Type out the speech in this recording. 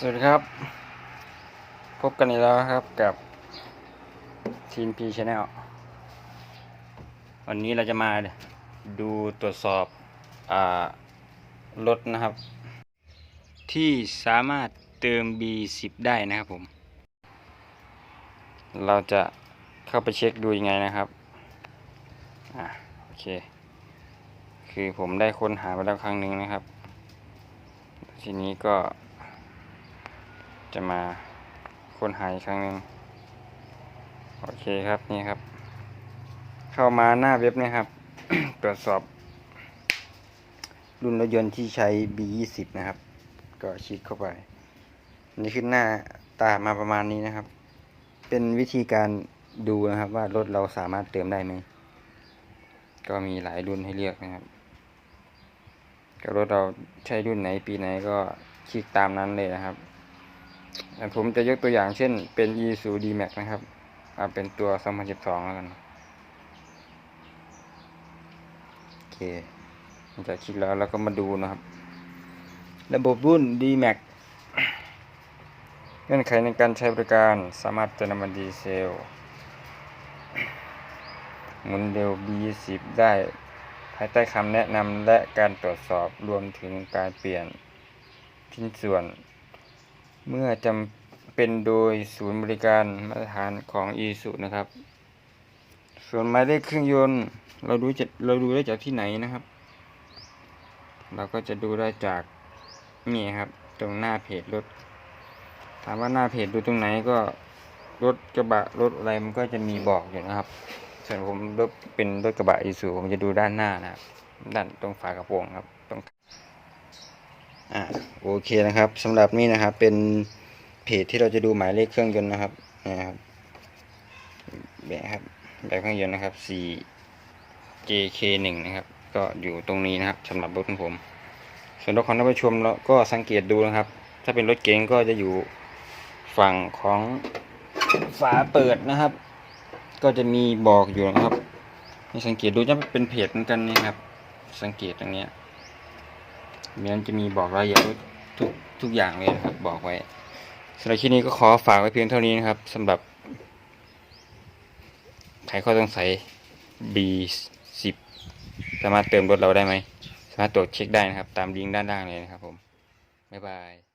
สวัสดีครับ พบกันอีกแล้วครับกับทีม P Channel วันนี้เราจะมาดูตรวจสอบอรถนะครับ ที่สามารถเติม B10 ได้นะครับผม เราจะเข้าไปเช็คดูยังไงนะครับอ่าโอเค คือผมได้ค้นหาไปแล้วครั้งหนึ่งนะครับ ทีนี้ก็ จะมาค้นหาอีกครั้งหนึ่งโอเคครับนี่ครับ เข้ามาหน้าเว็บนี่ครับ ตรวจสอบ รุ่นรถยนต์ที่ใช้ B20 นะครับ ก็คลิกเข้าไป นี่ขึ้นหน้าตามาประมาณนี้นะครับ เป็นวิธีการดูนะครับ ว่ารถเราสามารถเติมได้ไหมก็มีหลายรุ่นให้เลือกนะครับก็รถเราใช้รุ่นไหนปีไหนก็คลิกตามนั้นเลยนะครับ ผมจะยกตัวอย่างเช่นเป็น e s u d max นะครับเอาเป็นตัว 2012 แล้วกันโอเคจะคลิกแล้วแล้วก็มาดูนะครับ ระบบรุ่น d max เงื่อนไขในการใช้บริการสามารถเติมน้ำมันดีเซลหมุนเร็ว B10 ได้ภายใต้คำแนะนำและการตรวจสอบรวมถึงการเปลี่ยนชิ้นส่วน เมื่อจำเป็นโดยศูนย์บริการมาตรฐานของอีสุนะครับ ส่วนหมายเลขเครื่องยนต์เราดูจะเราดูได้จากที่ไหนนะครับ เราก็จะดูได้จากนี่ครับ ตรงหน้าเพจรถ ถามว่าหน้าเพจดูตรงไหนก็รถกระบะรถอะไรมันก็จะมีบอกอยู่นะครับ ส่วนผมรถเป็นรถกระบะอีสุผมจะดูด้านหน้านะครับด้านตรงฝากระโปรงครับตรง อ่าโอเคนะครับสำหรับนี่นะครับ เป็นเพจที่เราจะดูหมายเลขเครื่องยนต์นะครับนะครับแบบครับแบบเครื่องยนต์นะครับ 4 JK1 นะครับ ก็อยู่ตรงนี้นะครับสำหรับรถของผม ส่วนรถของท่านผู้ชมเราก็สังเกตดูนะครับ ถ้าเป็นรถเก๋งก็จะอยู่ฝั่งของฝาเปิดนะครับ ก็จะมีบอกอยู่นะครับให้สังเกตดูจะเป็นเพจเหมือนกันนี่ครับ สังเกตตรงนี้ มันจะมีบอกรายละเอียดทุกทุกอย่างเลยนะครับ บอกไว้สำหรับคลิปนี้ก็ขอฝากไว้เพียงเท่านี้นะครับสำหรับใครข้อสงสัย B10 สามารถเติมรถเราได้ไหม สามารถตรวจเช็คได้นะครับ ตามลิงก์ด้านล่างเลยนะครับผม บ๊ายบาย